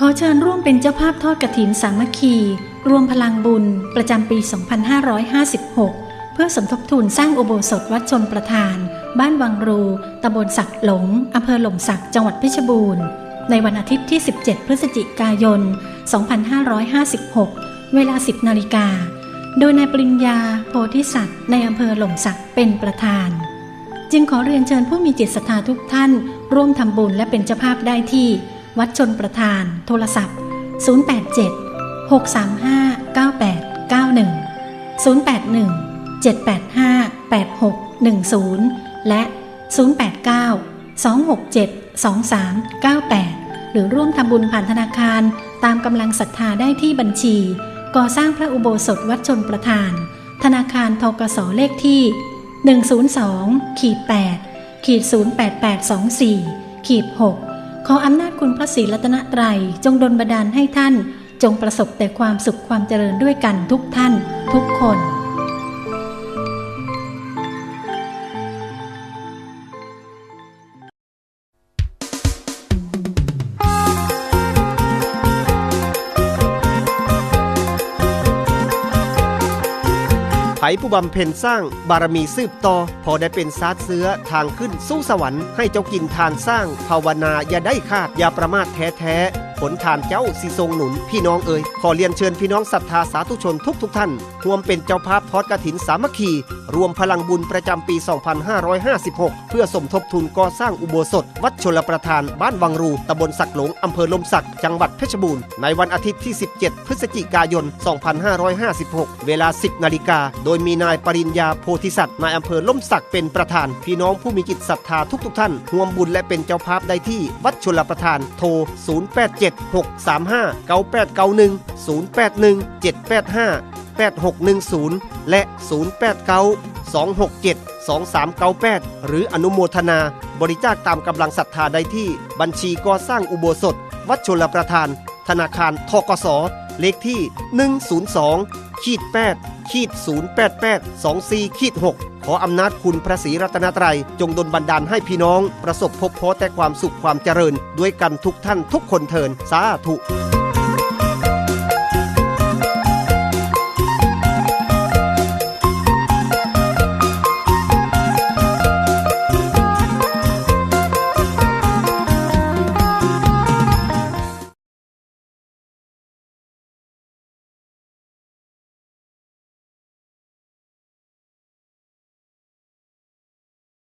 ขอเชิญร่วมเป็นเจ้าภาพทอดกฐินสามัคคี รวมพลังบุญประจำปี 2556 เพื่อสมทบทุนสร้างอุโบสถวัดชนประทาน บ้านวังรู ตำบลสักหลง อำเภอหล่มสัก จังหวัดเพชรบูรณ์ ในวันอาทิตย์ที่ 17 พฤศจิกายน 2556 เวลา 10 นาฬิกา โดยนายปริญญา โพธิสัตว์ ในอำเภอหล่มสักเป็นประธาน จึงขอเรียนเชิญผู้มีจิตศรัทธาทุกท่าน ร่วมทำบุญและเป็นเจ้าภาพได้ที่ วัดชนประทาน โทรศัพท์ 087 635 9891 081 785 8610 และ 089 267 2398 หรือร่วมทำบุญผ่านธนาคารตามกำลังศรัทธาได้ที่บัญชี ก่อสร้างพระอุโบสถวัดชนประทาน ธนาคารทกสเลขที่ 102-8-08824-6 ขออำนาจคุณพระศรีรัตนตรัยจงดลบันดาลให้ท่าน จงประสบแต่ความสุขความเจริญด้วยกันทุกท่าน ทุกคน ไผผู้บำเพ็ญสร้างบารมีสืบต่อ พอได้เป็นซาดเสือทางขึ้นสู้สวรรค์ให้เจ้ากินทานสร้างภาวนาอย่าได้ขาดอย่าประมาทแท้แท้ ผลทานเจ้าสิทรงหนุน พี่น้องเอ่ยขอเรียนเชิญพี่น้องศรัทธาสาธุชนทุกทุกท่านรวมเป็นเจ้าภาพทอดกฐินสามัคคี รวมพลังบุญประจำปี 2556 เพื่อสมทบทุนก่อสร้างอุโบสถ วัดชลประทาน บ้านวังรูตำบลสักหลงอำเภอลมสัก จังหวัดเพชรบูรณ์ ในวันอาทิตย์ที่ 17 พฤศจิกายน 2556 เวลา 10 นาฬิกา โดยมีนายปริญญาโพธิสัตว์นายอำเภอลมสักเป็นประธาน พี่น้องผู้มีจิตศรัทธาทุกๆท่านรวมบุญและเป็นเจ้าภาพได้ที่วัดชลประทานโทร 087 0876359891 081 785 8610 และ 089 267 2398 หรืออนุโมทนา บริจาคตามกำลังศรัทธาได้ที่บัญชีก่อสร้างอุโบสถ วัดชลประทาน ธนาคารทกสเลขที่ 102 ขีด8ขีด088 24ขีด6ขออำนาจคุณพระศรีรัตนตรัย จงดลบันดาลให้พี่น้อง ประสบพบพอแต่ความสุขความเจริญ ด้วยกันทุกท่านทุกคนเทินสาธุ